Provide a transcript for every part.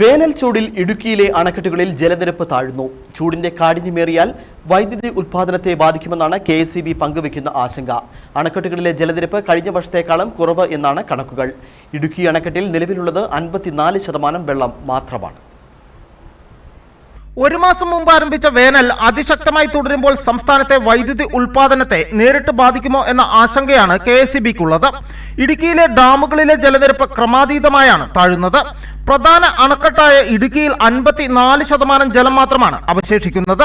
വേനൽ ചൂടിൽ ഇടുക്കിയിലെ അണക്കെട്ടുകളിൽ ജലനിരപ്പ് താഴ്ന്നു. ചൂടിന്റെ കാഠിന്യമേറിയാൽ വൈദ്യുതി ഉൽപാദനത്തെ ബാധിക്കുമെന്നാണ് കെ എസ് പങ്കുവെക്കുന്ന ആശങ്ക. അണക്കെട്ടുകളിലെ ജലനിരപ്പ് കഴിഞ്ഞ വർഷത്തേക്കാളും കുറവ് എന്നാണ് കണക്കുകൾ. ഇടുക്കി അണക്കെട്ടിൽ നിലവിലുള്ളത് അൻപത്തിനാല് ശതമാനം വെള്ളം മാത്രമാണ്. ഒരു മാസം മുമ്പ് ആരംഭിച്ച വേനൽ അതിശക്തമായി തുടരുമ്പോൾ സംസ്ഥാനത്തെ വൈദ്യുതി ഉൽപാദനത്തെ നേരിട്ട് ബാധിക്കുമോ എന്ന ആശങ്കയാണ് കെ എസ് ഇടുക്കിയിലെ ഡാമുകളിലെ ജലനിരപ്പ് ക്രമാതീതമായാണ് താഴുന്നത്. പ്രധാന അണക്കെട്ടായ ഇടുക്കിയിൽ അൻപത്തി നാല് ശതമാനം ജലം മാത്രമാണ് അവശേഷിക്കുന്നത്.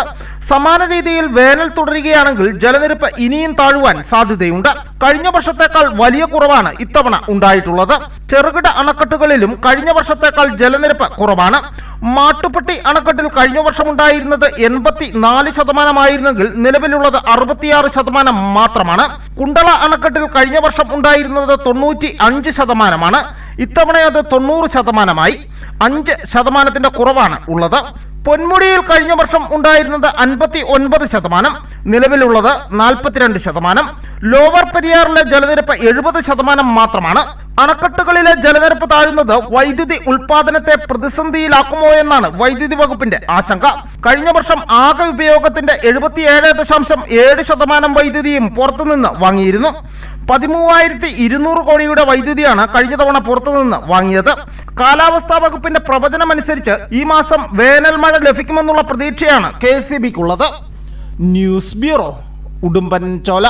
സമാന രീതിയിൽ വേനൽ തുടരുകയാണെങ്കിൽ ജലനിരപ്പ് ഇനിയും താഴുവാൻ സാധ്യതയുണ്ട്. കഴിഞ്ഞ വർഷത്തേക്കാൾ വലിയ കുറവാണ് ഇത്തവണ ഉണ്ടായിട്ടുള്ളത്. ചെറുകിട അണക്കെട്ടുകളിലും കഴിഞ്ഞ വർഷത്തേക്കാൾ ജലനിരപ്പ് കുറവാണ്. മാട്ടുപ്പെട്ടി അണക്കെട്ടിൽ കഴിഞ്ഞ വർഷം ഉണ്ടായിരുന്നത് എൺപത്തി നാല് ശതമാനമായിരുന്നെങ്കിൽ നിലവിലുള്ളത് അറുപത്തിയാറ് ശതമാനം മാത്രമാണ്. കുണ്ടള അണക്കെട്ടിൽ കഴിഞ്ഞ വർഷം ഉണ്ടായിരുന്നത് തൊണ്ണൂറ്റി അഞ്ച് ശതമാനമാണ്. ഇത്തവണ അത് തൊണ്ണൂറ് ശതമാനമായി. അഞ്ച് ശതമാനത്തിന്റെ കുറവാണ് ഉള്ളത്. പൊന്മുടിയിൽ കഴിഞ്ഞ വർഷം ഉണ്ടായിരുന്നത് അൻപത്തി ഒൻപത് ശതമാനം. നിലവിലുള്ളത് നാൽപ്പത്തിരണ്ട് ശതമാനം. ലോവർ പെരിയാറിലെ ജലനിരപ്പ് എഴുപത് ശതമാനം മാത്രമാണ്. അണക്കെട്ടുകളിലെ ജലനിരപ്പ് താഴുന്നത് വൈദ്യുതി ഉൽപാദനത്തെ പ്രതിസന്ധിയിലാക്കുമോ എന്നാണ് വൈദ്യുതി വകുപ്പിന്റെ ആശങ്ക. കഴിഞ്ഞ വർഷം ആകെ ഉപയോഗത്തിന്റെ എഴുപത്തിയേഴ് ദശാംശം ഏഴ് ശതമാനം വൈദ്യുതിയും പുറത്തുനിന്ന് വാങ്ങിയിരുന്നു. പതിമൂവായിരത്തി ഇരുന്നൂറ് കോടിയുടെ വൈദ്യുതിയാണ് കഴിഞ്ഞ തവണ പുറത്തുനിന്ന് വാങ്ങിയത്. കാലാവസ്ഥാ വകുപ്പിന്റെ പ്രവചനമനുസരിച്ച് ഈ മാസം വേനൽ മഴ ലഭിക്കുമെന്നുള്ള പ്രതീക്ഷയാണ് K S news bureau Udumbanchola